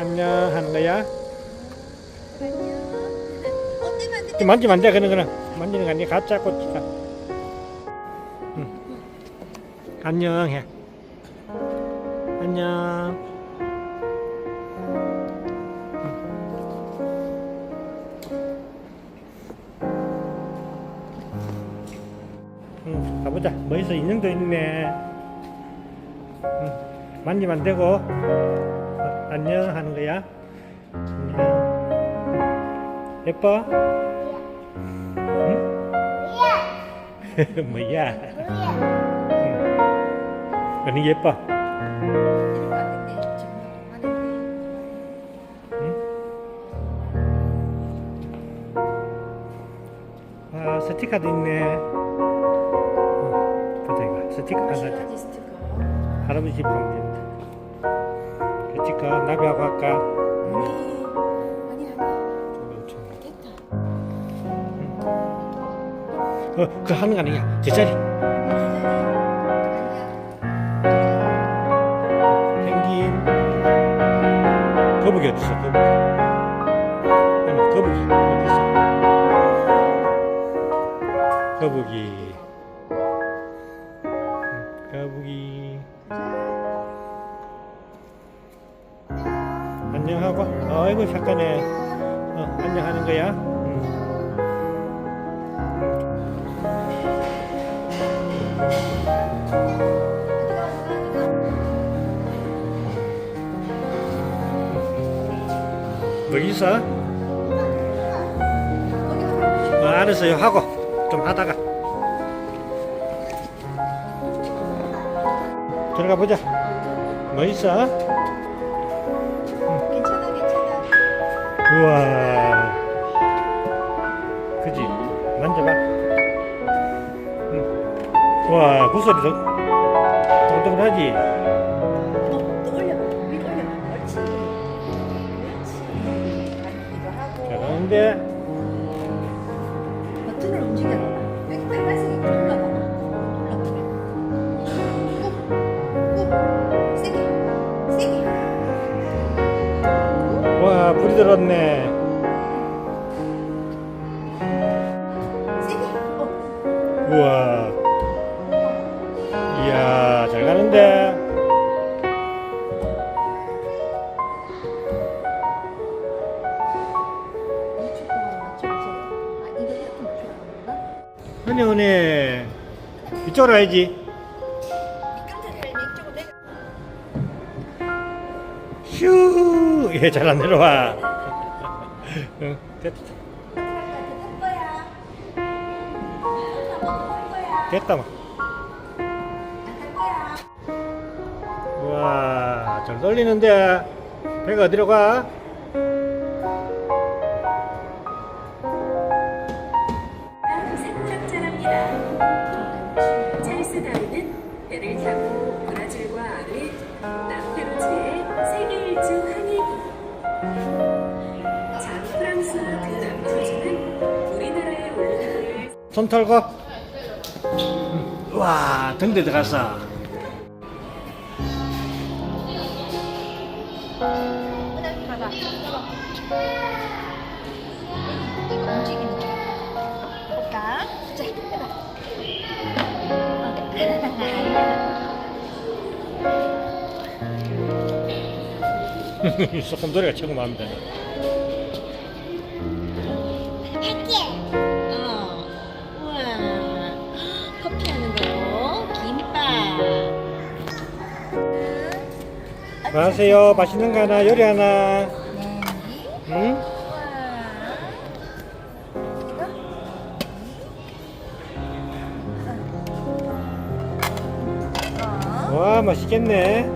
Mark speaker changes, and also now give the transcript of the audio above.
Speaker 1: 안녕 거야.
Speaker 2: 안녕.
Speaker 1: 만지면 안 돼, 그런 거는. 만지는 거 아니야. 가짜 꽃이다. 응. 안녕 해. 안녕. 응, 가보자. 뭐 있어? 인형도 있네. 응, 만지면 안 되고. 어, 안녕 하는 거야. 안녕. 예뻐? 응? 뭐야? 응. 언니 예뻐?
Speaker 2: 된대.
Speaker 1: 아 스티커도 있네. 어, 보자 이거 스티커 하나
Speaker 2: 스티커.
Speaker 1: 할아버지 집가 스티커 나비하고 할까?
Speaker 2: 아니, 아니.
Speaker 1: 어, 그 하는 거 아니야? 제자리. 펭귄. 거북이 어디 있어? 거북이. 거북이 어디 있어? 거북이. 아이고 착하네. 어, 안녕하는 거야. 응. 뭐 있어? 어, 알았어요. 하고 좀 하다가 들어가 보자. 뭐 있어? 우와. 그지? 만져봐. 응. 우와, 구슬이 더 동동하지?
Speaker 2: 어, 또 올려. 위로 올려. 옳지. 그렇지. 가리기도 하고.
Speaker 1: 잘하는데.
Speaker 2: 세게. 어.
Speaker 1: 우와. 이야, 잘 가는데.
Speaker 2: 이쪽으로 맞춰. 아.
Speaker 1: 이쪽으로
Speaker 2: 내가.
Speaker 1: 슈! 얘잘안 내려와. 응, 됐다. 됐다, 막. 우와, 잘 떨리는데. 배가 어디로 가? 손 털고. 우와, 등대 들어갔어.
Speaker 2: 해봐.
Speaker 1: 소꿉놀이가 최고 마음에 드네. 안녕하세요. 맛있는 거 하나, 요리 하나.
Speaker 2: 네.
Speaker 1: 응?
Speaker 2: 어.
Speaker 1: 와, 맛있겠네.